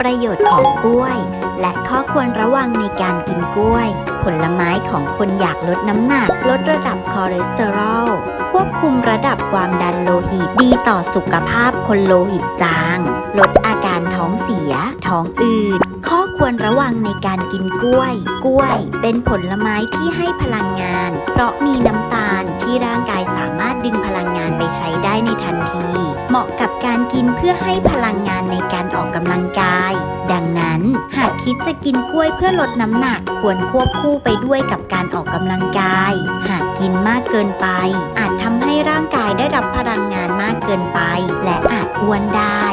ประโยชน์ของกล้วย และข้อควรระวังในการกินกล้วย ผลไม้ของคนอยากลดน้ำหนัก ลดระดับคอเลสเตอรอล ควบคุมระดับความดันโลหิตดีต่อสุขภาพคนโลหิตจาง ลดอา ข้อควรระวังในการกินกล้วย กล้วย เป็นผลไม้ที่ให้พลังงาน เพราะมีน้ำตาลที่ร่างกายสามารถดึงพลังงานไปใช้ได้ในทันที เหมาะกับการกินเพื่อให้พลังงานในการออกกำลังกาย ดังนั้นหากคิดจะกินกล้วยเพื่อลดน้ำหนักควรควบคู่ไปด้วยกับการออกกำลังกาย หากกินมากเกินไป อาจทำให้ร่างกายได้รับพลังงานมากเกินไป และอาจอ้วนได้